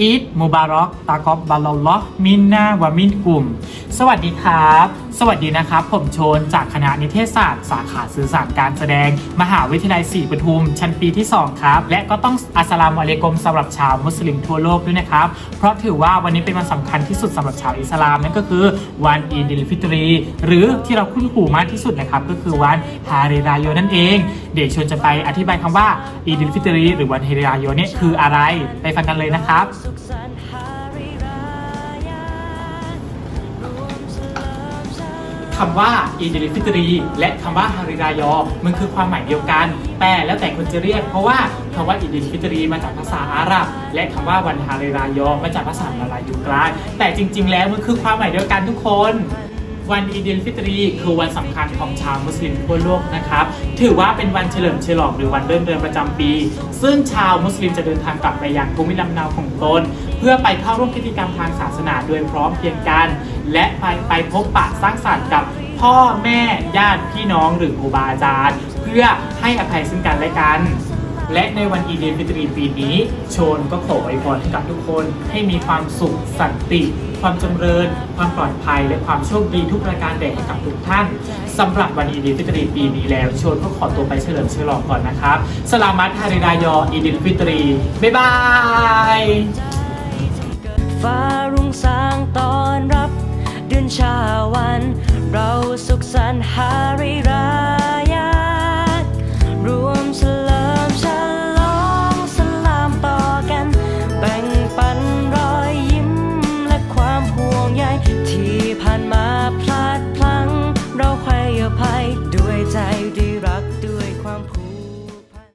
อีดมูบารอกตากอบบาลลอฮ์มินนาวามินกลุ่ม สวัสดีครับ สวัสดีนะครับ ผมโชนจากคณะนิเทศศาสตร์ สาขาสื่อสารการแสดง มหาวิทยาลัยศรีปทุม ชั้นปีที่ 2 ครับ และก็ต้องอัสลามุอะลัยกุมสำหรับชาวมุสลิมทั่วโลกด้วยนะครับ เพราะถือว่าวันนี้เป็นวันสำคัญที่สุดสำหรับชาวอิสลามนั่นก็คือวันอีดิลฟิตรี หรือที่เราคุ้นหูมากที่สุดนะครับก็คือวันฮาริรายโยนั่นเอง เดี๋ยวชวนจะไปอธิบายคำว่าอีดิลฟิตรีหรือวันฮาริรายโยเนี่ยคืออะไรไปฟังกันเลยนะครับคำว่าอีดิลฟิตรีและคำว่าฮาริรายอ มันคือความหมายเดียวกัน แต่แล้วแต่คนจะเรียก เพราะว่าคำว่าอีดิลฟิตรีมาจากภาษาอาหรับ และคำว่าวันฮาริรายอมาจากภาษามาลายูกลางแต่จริง ๆ แล้วมันคือความหมายเดียวกันทุกคน วันอีดิลฟิตรีคือวันสำคัญของชาวมุสลิมทั่วโลกนะครับ ถือว่าเป็นวันเฉลิมฉลองหรือวันเริ่มเดือนประจำปี ซึ่งชาวมุสลิมจะเดินทางกลับไปยังภูมิลำเนาของตน เพื่อไปเข้าร่วมพิธีกรรมทางศาสนาโดยพร้อมเพรียงกัน และไปไปพบปะสร้างสรรค์กับพ่อแม่ญาติพี่น้องหรือครูบาอาจารย์ เพื่อให้อภัยซึ่งกันและกันและในวันอีเดนฟิตรีปีนี้ โชนก็ขออวยพรให้กับทุกคนให้มีความสุขสันติ ความจำเริญ ความปลอดภัย และความโชคดีทุกประการแด่ให้กับทุกท่านสำหรับวันอีดิลฟิตรีปีนี้แล้วชวนก็ขอตัวไปเฉลิมฉลองก่อนนะครับสลามัตฮาริรายออีดิฟิตรีบ๊ายบายฟ้ารุ่งสางตอนรับ เดือนชาวัน เราสุขสันต์ฮาริรายารวมเฉลิมฉลองสลามต่อกัน แบ่งปันรั